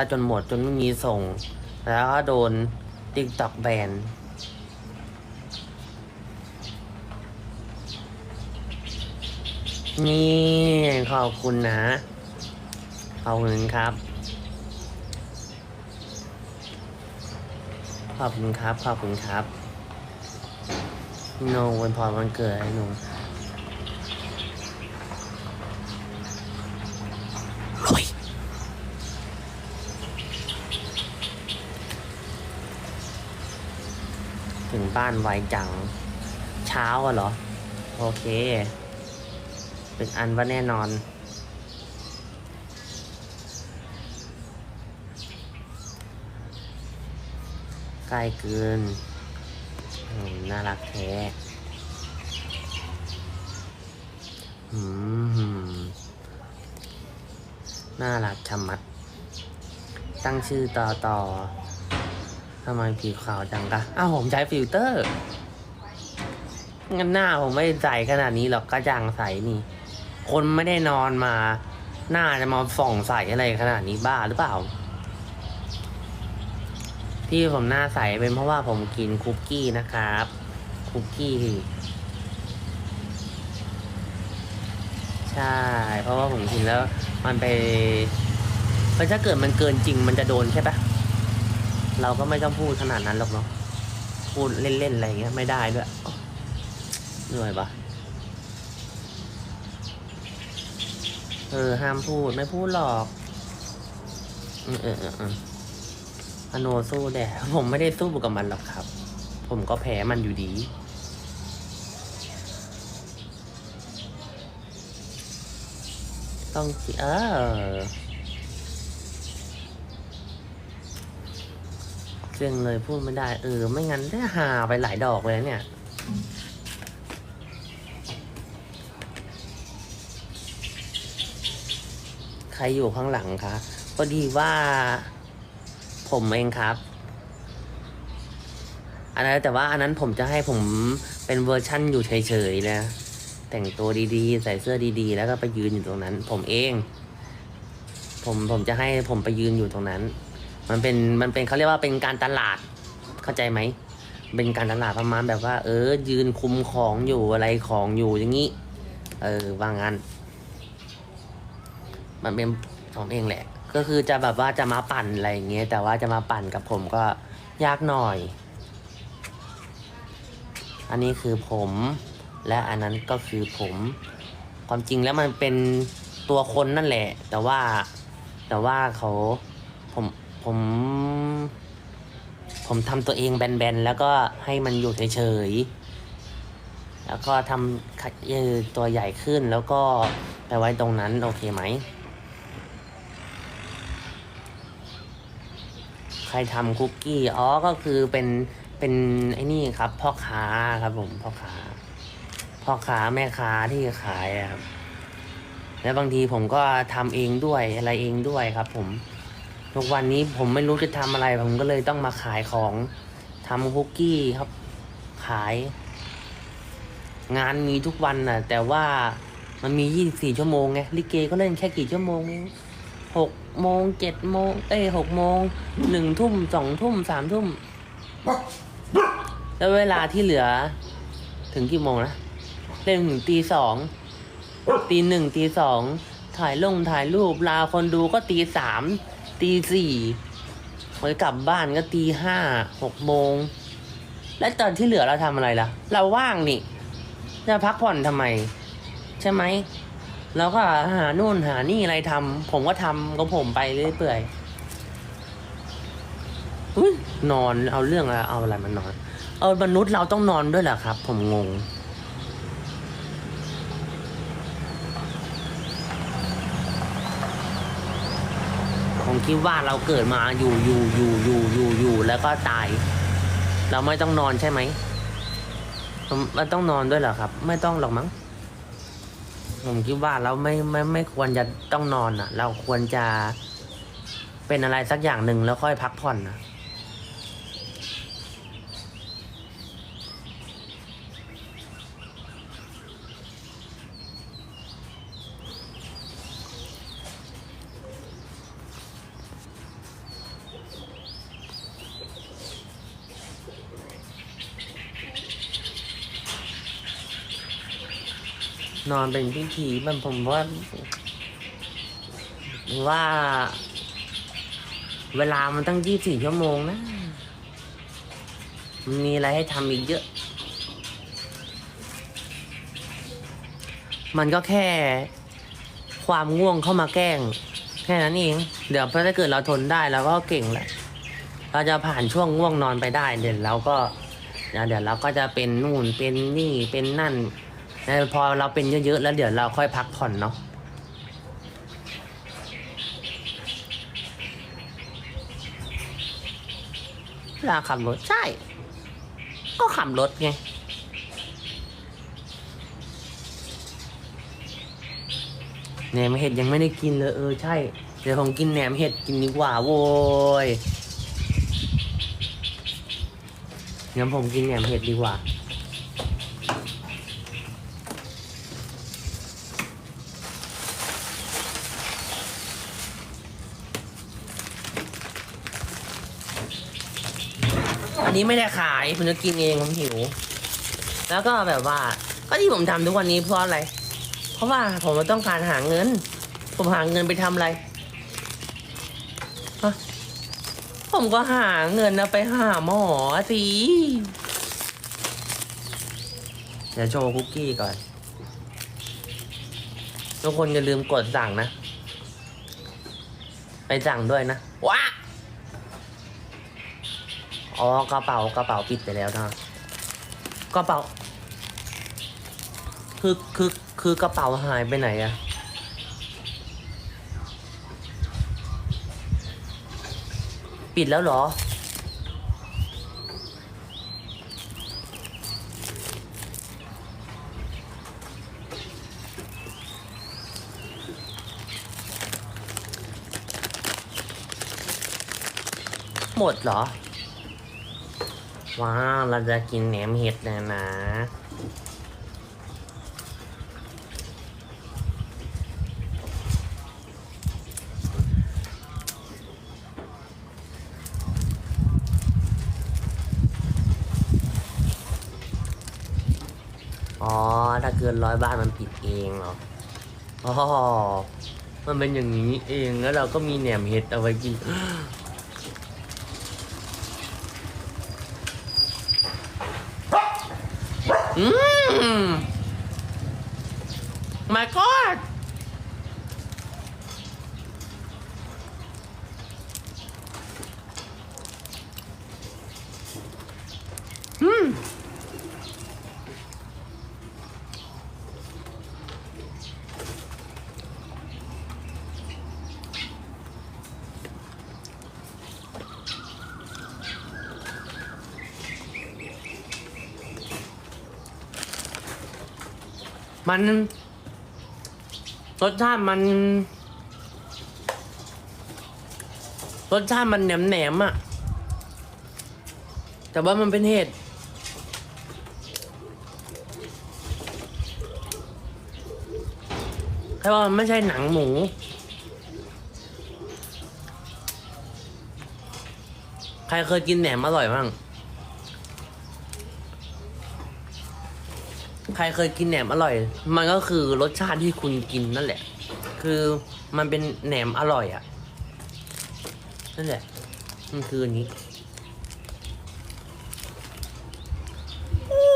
ถ้าจนหมดจนไม่มีส่ง แล้วก็โดนติ๊กต็อกแบนนี่ขอบคุณนะ ขอบคุณครับ ขอบคุณครับ ขอบคุณครับโนวันพรวันเกิดให้หนู ถึงบ้านไวจัง เช้าอะเหรอ โอเค เป็นอันว่าแน่นอน ใกล้เกินน่ารักแท้อืมน่ารักชะมัด ตั้งชื่อต่อต่อ ทำไมผิวขาวจังกะอ้าวผมใช้ฟิลเตอร์งั้นหน้าผมไม่ใสขนาดนี้หรอกกระจ่างใสนี่ คนไม่ได้นอนมา หน้าจะมาส่องใสอะไรขนาดนี้บ้าหรือเปล่า ที่ผมหน้าใสเป็นเพราะว่าผมกินคุกกี้นะครับ คุกกี้ใช่ เพราะว่าผมกินแล้ว มันไปมันถ้าเกิดมันเกินจริงมันจะโดนใช่ปะ เราก็ไม่ต้องพูดขนาดนั้นหรอกเนาะพูดเล่นๆอะไรเงี้ยไม่ได้ด้วยเหนื่อยปะเออห้ามพูดไม่พูดหรอกเออเออเออออโนสู้แดดผมไม่ได้สู้กับมันหรอกครับ ผมก็แพ้มันอยู่ดีต้องจิเออ เรื่งเลยพูดไม่ได้ เออ ไม่งั้นได้หาไปหลายดอกเลยเนี่ย ใครอยู่ข้างหลังคะพอดีว่า ผมเองครับ อันนั้นแต่ว่าอันนั้นผมจะให้ผมเป็นเวอร์ชั่นอยู่เฉยๆนะ แต่งตัวดีๆ ใส่เสื้อดีๆ แล้วก็ไปยืนอยู่ตรงนั้น ผมเอง ผมผมจะให้ผมไปยืนอยู่ตรงนั้น มันเป็นมันเป็นเขาเรียกว่าเป็นการตลาดเข้าใจไหมเป็นการตลาดประมาณแบบว่า เออ ยืนคุมของอยู่อะไรของอยู่อย่างนี้ เออว่างั้น มันเป็นผมเองแหละ ก็คือจะแบบว่าจะมาปั่นอะไรอย่างเงี้ยแต่ว่าจะมาปั่นกับผมก็ยากหน่อย อันนี้คือผม และอันนั้นก็คือผม ความจริงแล้วมันเป็นตัวคนนั่นแหละ แต่ว่าแต่ว่าเขาผม ผม ผมทำตัวเองแบนๆ แล้วก็ให้มันอยู่เฉยๆ แล้วก็ทำขัดเอตัวใหญ่ขึ้นแล้วก็ไปไว้ตรงนั้น โอเคไหม ใครทำคุกกี้ อ๋อ ก็คือเป็น เป็นไอ้นี่ครับ พ่อค้าครับผม พ่อค้า พ่อค้าแม่ค้าที่ขายครับ แล้วบางทีผมก็ทำเองด้วยอะไรเองด้วยครับผม ทุกวันนี้ผมไม่รู้จะทำอะไร ผมก็เลยต้องมาขายของทำคุกกี้ครับ ขาย งานมีทุกวันน่ะ แต่ว่ามันมียี่สี่ชั่วโมงไงลิเกก็เล่นแค่กี่ชั่วโมงเองหกโมงเจ็ดโมงเอ้ยหกโมงหนึ่งทุ่มสองทุ่มสามทุ่ม แล้วเวลาที่เหลือ ถึงกี่โมงนะเล่นถึงตีสองตีหนึ่งตีสองถ่ายลงถ่ายรูปลาคนดูก็ตีสาม ตีสี่ไว้กลับบ้านก็ตีห้าหกโมง แล้วตอนที่เหลือเราทำอะไรล่ะ เราว่างนี่ จะพักผ่อนทำไม ใช่ไหมเราก็หาโน่นหานี่อะไรทำผมก็ทำก็ผมไปเรื่อยเปื่อยอุ๊ยนอนเอาเรื่องอะไรเอาอะไรมานอน เอามนุษย์เราต้องนอนด้วยเหรอครับ ผมงง คิดว่าเราเกิดมาอยู่อยู่อยู่อยู่อยู่อยู่แล้วก็ตาย เราไม่ต้องนอนใช่ไหมมมันต้องนอนด้วยเหรอครับ ไม่ต้องหรอกมั้งผมคิดว่าเราไม่ไม่ไม่ควรจะต้องนอนอะ เราควรจะเป็นอะไรสักอย่างหนึ่งแล้วค่อยพักผ่อนนะ นอนเป็นพิธีมันผมว่าว่า เวลามันตั้งยี่สี่ชั่วโมงนะ มันมีอะไรให้ทำอีกเยอะ มันก็แค่ความง่วงเข้ามาแกล้ง แค่นั้นเอง เดี๋ยวถ้าเกิดเราทนได้เราก็เก่งแหละ เราจะผ่านช่วงง่วงนอนไปได้ เดี๋ยวเราก็ เดี๋ยวเดี๋ยวเราก็จะเป็นนู่นเป็นนี่เป็นนั่น แล้วพอเราเป็นเยอะๆแล้วเดี๋ยวเราค่อยพักผ่อนเนาะเวลาขับรถใช่ ก็ขับรถไงแหนมเห็ดยังไม่ได้กินเลยเออใช่ เดี๋ยวผมกินแหนมเห็ดกินดีกว่าโว้ยงั้นผมกินแหนมเห็ดดีกว่า อันนี้ไม่ได้ขายผมจะกินเองผมหิว แล้วก็แบบว่า ก็ที่ผมทำทุกวันนี้เพราะอะไร เพราะว่าผมต้องการหาเงิน ผมหาเงินไปทำอะไรฮะผมก็หาเงินนะไปหาหมอสิเดี๋ยวโชว์คุกกี้ก่อน ทุกคนอย่าลืมกดสั่งนะ ไปสั่งด้วยนะว้า อ๋อกระเป๋ากระเป๋าปิดไปแล้วนะกระเป๋า คือคือคือกระเป๋าหายไปไหนอะปิดแล้วเหรอ หมดเหรอ ว้าวเราจะกินแหนมเห็ดนะนะอ๋อ ถ้าเกินร้อยบาทมันปิดเองเหรอ อ๋อ มันเป็นอย่างนี้เอง แล้วเราก็มีแหนมเห็ดเอาไว้กิน อืม my god มันรสชาติมัน รสชาติมันแหนมแหนมๆอะแต่ว่ามันเป็นเห็ดแค่ว่ามันไม่ใช่หนังหมู ใครเคยกินแหนมอร่อยบ้าง ใครเคยกินแหนมอร่อย มันก็คือรสชาติที่คุณกินนั่นแหละ คือมันเป็นแหนมอร่อยอะ่ะ นั่นแหละ มันคืออันนี้อู้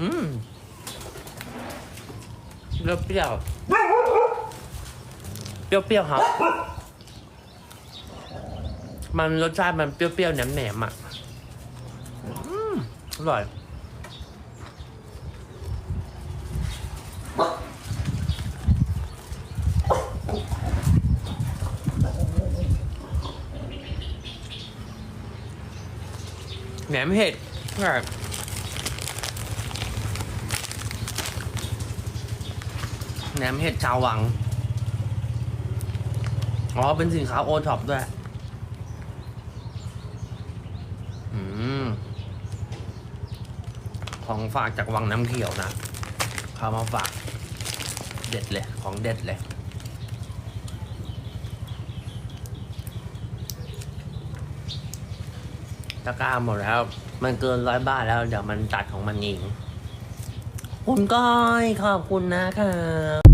อืมเปรี้ยว เปรี้ยวๆครับ มันรสชาติมันเปรี้ยวๆแหนมๆอะอืมอร่อย แหนมเห็ดแบบแหนมเห็ดชาววัง อ๋อ เป็นสินค้าโอท็อปด้วย อืม ของฝากจากวังน้ำเขียวนะข้ามาฝาก เด็ดเลย ของเด็ดเลย ตะกร้าหมดแล้ว มันเกินร้อยบาทแล้ว เดี๋ยวมันตัดของมันเองคุณก้อยขอบคุณนะครับ